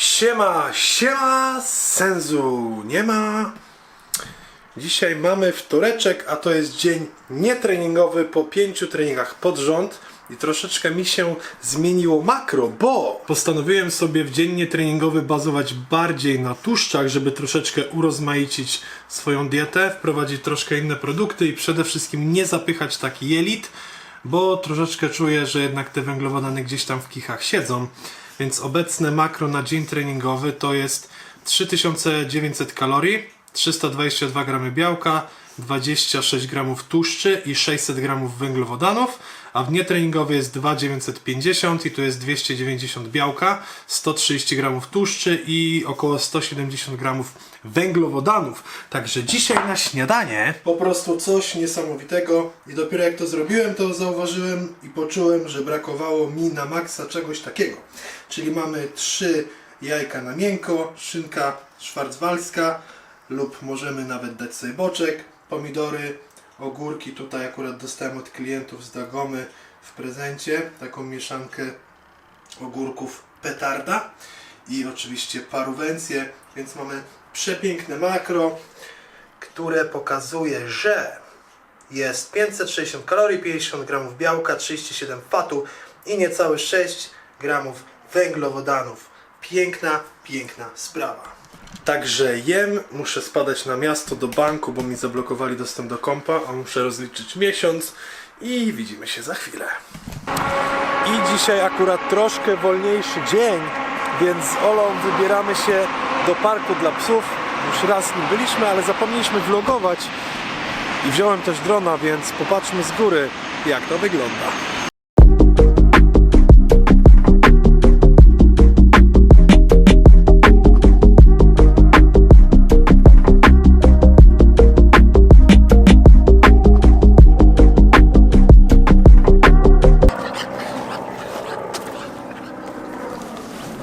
Siema, siema, sensu nie ma. Dzisiaj mamy wtoreczek, a to jest dzień nietreningowy po pięciu treningach pod rząd i troszeczkę mi się zmieniło makro, bo postanowiłem sobie w dzień nietreningowy bazować bardziej na tłuszczach, żeby troszeczkę urozmaicić swoją dietę, wprowadzić troszkę inne produkty i przede wszystkim nie zapychać tak jelit, bo troszeczkę czuję, że jednak te węglowodany gdzieś tam w kichach siedzą. Więc obecne makro na dzień treningowy to jest 3900 kalorii, 322 gramy białka, 26 gramów tłuszczy i 600 gramów węglowodanów, a w nietreningowy jest 2950 i to jest 290 białka, 130 gramów tłuszczy i około 170 gramów węglowodanów. Także dzisiaj na śniadanie po prostu coś niesamowitego i dopiero jak to zrobiłem, to zauważyłem i poczułem, że brakowało mi na maksa czegoś takiego. Czyli mamy trzy jajka na miękko, szynka szwarcwalska lub możemy nawet dać sobie boczek, pomidory, ogórki. Tutaj akurat dostałem od klientów z Dagomy w prezencie taką mieszankę ogórków petarda i oczywiście paruwencję, więc mamy przepiękne makro, które pokazuje, że jest 560 kalorii, 50 gramów białka, 37 fatu i niecałe 6 gramów węglowodanów. Piękna, piękna sprawa. Także jem, muszę spadać na miasto do banku, bo mi zablokowali dostęp do kompa, a muszę rozliczyć miesiąc i widzimy się za chwilę. I dzisiaj akurat troszkę wolniejszy dzień, więc z Olą wybieramy się do parku dla psów. Już raz nim byliśmy, ale zapomnieliśmy vlogować i wziąłem też drona, więc popatrzmy z góry, jak to wygląda.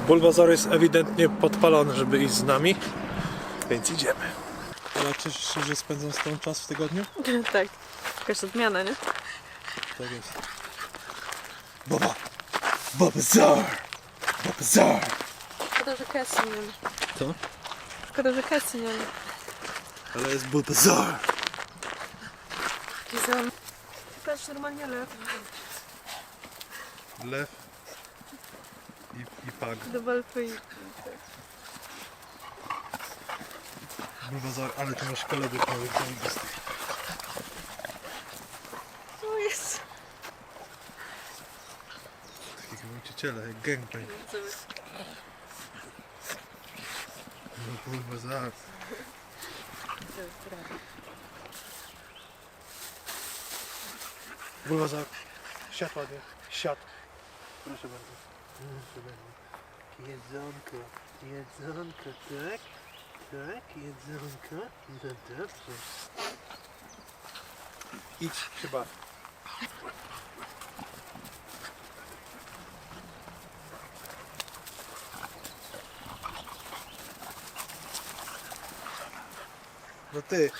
Bulbasaur jest ewidentnie podpalony, żeby iść z nami, więc idziemy. Ale cieszysz się, że spędzam z tą czas w tygodniu? tak. Jakaś odmiana, nie? Tak jest. Boba! Bulbasaur! Bulbasaur! Szkoda, że kasy nie ma. Co? Szkoda, że kasy nie ma. Ale jest Bulbasaur! Gizem. Patrz, normalnie lew. Lew i, i pag. Do walki i... Bulbasaur, ale ty masz kolegów nowych zajebistych. O jest. Takiego nauczyciela, jak gangbang. No Bulbasaur. Bulbasaur. Siad ładnie. Siad. Proszę bardzo. Jedzonko. Jedzonko, tak? Tak, jedzonko. No dobrze. Idź baw. No ty,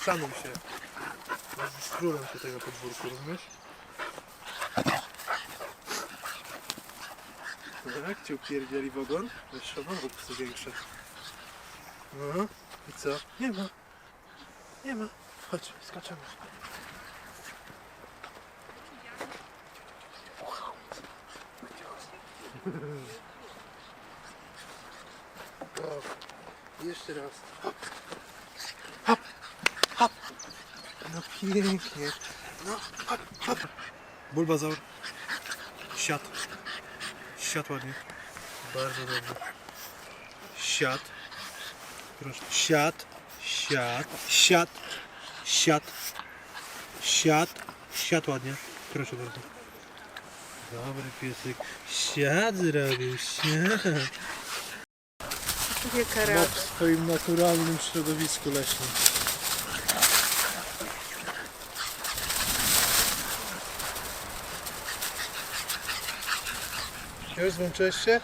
szanuj się. Jesteś królem się tego podwórku, rozumiesz? Tak, cię upierdzieli w ogon? Weź szanował psy większe. No, i co? Nie ma. Nie ma. Chodź, skaczemy. O, jeszcze raz. Hop, hop. No pięknie. No, hop, hop. Bulbazaur. Siad. Siad ładnie. Bardzo dobrze. Siad. Proszę. Siad. Siad. Siad. Siad. Siad. Siad ładnie. Proszę bardzo. Dobry piesek. Siad zrobił. Siad. Wielka No, rada. w swoim naturalnym środowisku leśnym. Już zmęczyłeś się?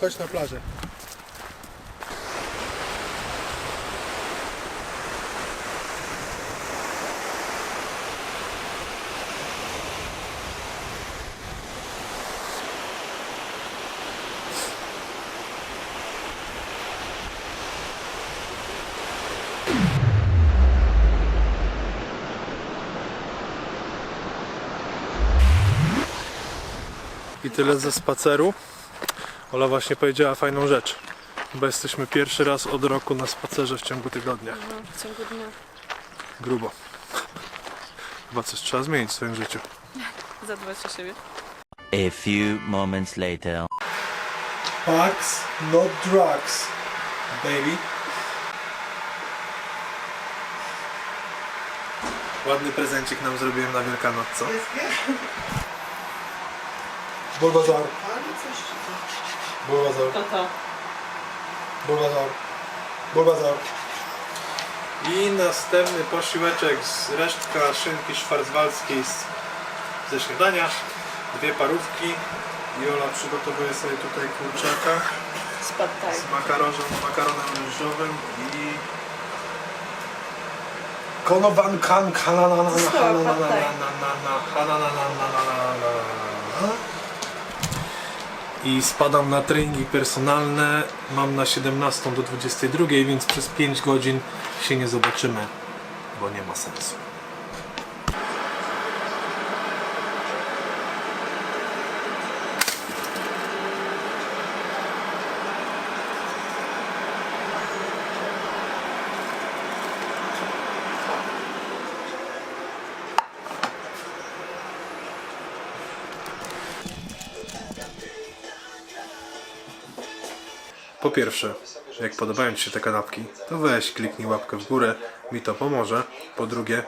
Chodź na plażę. I tyle ze spaceru. Ola właśnie powiedziała fajną rzecz. Bo jesteśmy pierwszy raz od roku na spacerze w ciągu tygodnia. No, w ciągu dnia. Grubo. Chyba coś trzeba zmienić w swoim życiu. Zadbać o siebie. A few moments later. Facts, not drugs, baby. Ładny prezencik nam zrobiłem na Wielkanoc, co? Bulbazar. Bulbazar. To to. Bulbazar. Bulbazar. I następny posiłeczek z resztka szynki szwarcwalskiej z, ze śniadania. Dwie parówki. Jola przygotowuje sobie tutaj kurczaka Spadł tak. z makaronem, makaronem ryżowym i konowan kan kananana Została pad thai. I spadam na treningi personalne. Mam na 17 do 22, więc przez 5 godzin się nie zobaczymy, bo nie ma sensu. Po pierwsze, jak podobają Ci się te kanapki, to weź kliknij łapkę w górę, mi to pomoże. Po drugie,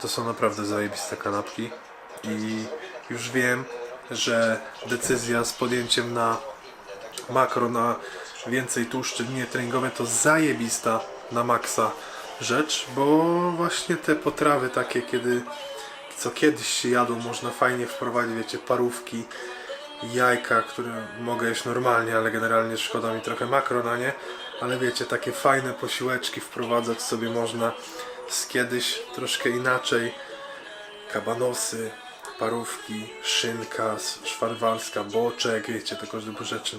to są naprawdę zajebiste kanapki i już wiem, że decyzja z podjęciem na makro, na więcej tłuszczy dni treningowe to zajebista na maksa rzecz, bo właśnie te potrawy takie, kiedy co kiedyś się można fajnie wprowadzić, wiecie, parówki, jajka, które mogę jeść normalnie, ale generalnie szkoda mi trochę makro na nie. Ale wiecie, takie fajne posiłeczki wprowadzać sobie można z kiedyś troszkę inaczej. Kabanosy, parówki, szynka szwarwalska, boczek, wiecie, tego typu rzeczy.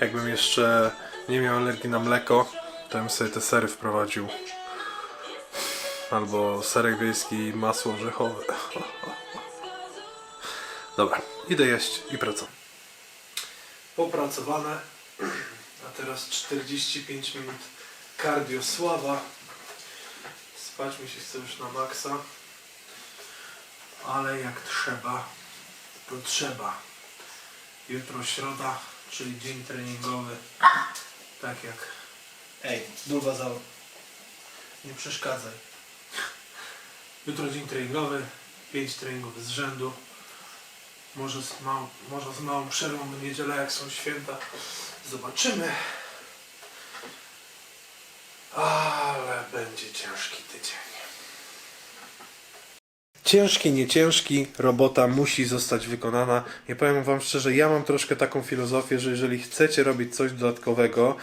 Jakbym jeszcze nie miał alergii na mleko, to bym sobie te sery wprowadził. Albo serek wiejski i masło orzechowe. Dobra, idę jeść i pracować. Popracowane, a teraz 45 minut cardio sława. Spać mi się chce już na maksa, ale jak trzeba, to trzeba. Jutro środa, czyli dzień treningowy, tak jak... Ej, bulbazaur, nie przeszkadzaj. Jutro dzień treningowy, 5 treningów z rzędu. Może z, mał, może z małą przerwą w niedzielę, jak są święta. Zobaczymy. Ale będzie ciężki tydzień. Ciężki, nie ciężki, robota musi zostać wykonana. Ja powiem Wam szczerze, ja mam troszkę taką filozofię, że jeżeli chcecie robić coś dodatkowego,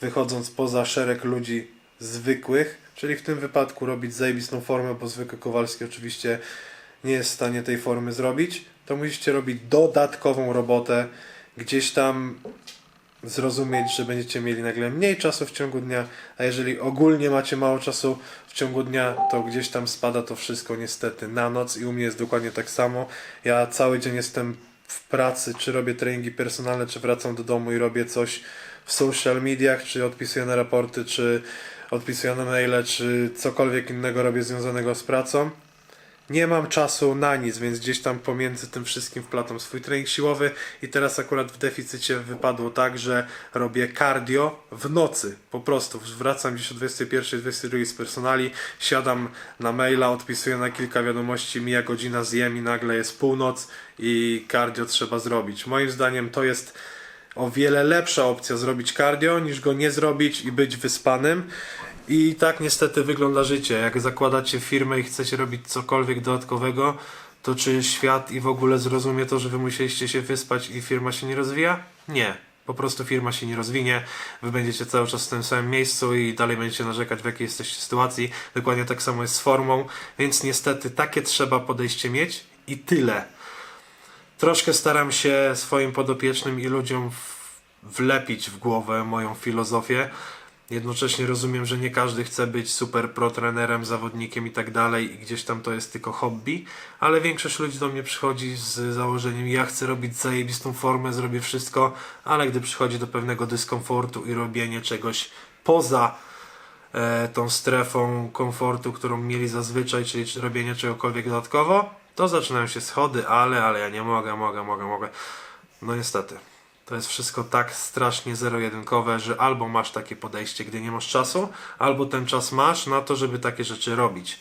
wychodząc poza szereg ludzi zwykłych, czyli w tym wypadku robić zajebistą formę, bo zwykły Kowalski oczywiście nie jest w stanie tej formy zrobić, to musicie robić dodatkową robotę, gdzieś tam zrozumieć, że będziecie mieli nagle mniej czasu w ciągu dnia, a jeżeli ogólnie macie mało czasu w ciągu dnia, to gdzieś tam spada to wszystko niestety na noc i u mnie jest dokładnie tak samo. Ja cały dzień jestem w pracy, czy robię treningi personalne, czy wracam do domu i robię coś w social mediach, czy odpisuję na raporty, czy odpisuję na maile, czy cokolwiek innego robię związanego z pracą. Nie mam czasu na nic, więc gdzieś tam pomiędzy tym wszystkim wplatam swój trening siłowy i teraz akurat w deficycie wypadło tak, że robię cardio w nocy. Po prostu wracam gdzieś o 21, 22 z personali, siadam na maila, odpisuję na kilka wiadomości, mija godzina, zjem i nagle jest północ i cardio trzeba zrobić. Moim zdaniem to jest o wiele lepsza opcja zrobić cardio niż go nie zrobić i być wyspanym. I tak niestety wygląda życie. Jak zakładacie firmę i chcecie robić cokolwiek dodatkowego, to czy świat i w ogóle zrozumie to, że wy musieliście się wyspać i firma się nie rozwija? Nie. Po prostu firma się nie rozwinie, wy będziecie cały czas w tym samym miejscu i dalej będziecie narzekać w jakiej jesteście sytuacji. Dokładnie tak samo jest z formą, więc niestety takie trzeba podejście mieć i tyle. Troszkę staram się swoim podopiecznym i ludziom wlepić w głowę moją filozofię, Jednocześnie rozumiem, że nie każdy chce być super pro trenerem, zawodnikiem i tak dalej i gdzieś tam to jest tylko hobby, ale większość ludzi do mnie przychodzi z założeniem ja chcę robić zajebistą formę, zrobię wszystko, ale gdy przychodzi do pewnego dyskomfortu i robienie czegoś poza e, tą strefą komfortu, którą mieli zazwyczaj, czyli robienie czegokolwiek dodatkowo, to zaczynają się schody, ale, ale ja nie mogę, mogę, mogę, mogę. No niestety. To jest wszystko tak strasznie zero-jedynkowe, że albo masz takie podejście, gdy nie masz czasu, albo ten czas masz na to, żeby takie rzeczy robić.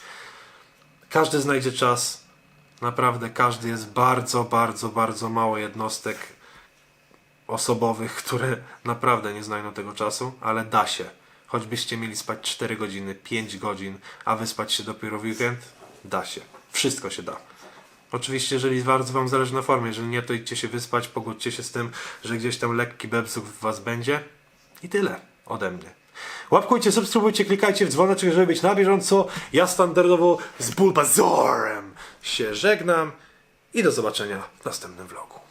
Każdy znajdzie czas, naprawdę każdy jest bardzo, bardzo, bardzo mało jednostek osobowych, które naprawdę nie znajdą tego czasu, ale da się. Choćbyście mieli spać 4 godziny, 5 godzin, a wyspać się dopiero w weekend, da się. Wszystko się da. Oczywiście, jeżeli bardzo Wam zależy na formie, jeżeli nie, to idźcie się wyspać, pogódźcie się z tym, że gdzieś tam lekki bebsuk w Was będzie. I tyle ode mnie. Łapkujcie, subskrybujcie, klikajcie w dzwoneczek, żeby być na bieżąco. Ja standardowo z Bulbazorem się żegnam i do zobaczenia w następnym vlogu.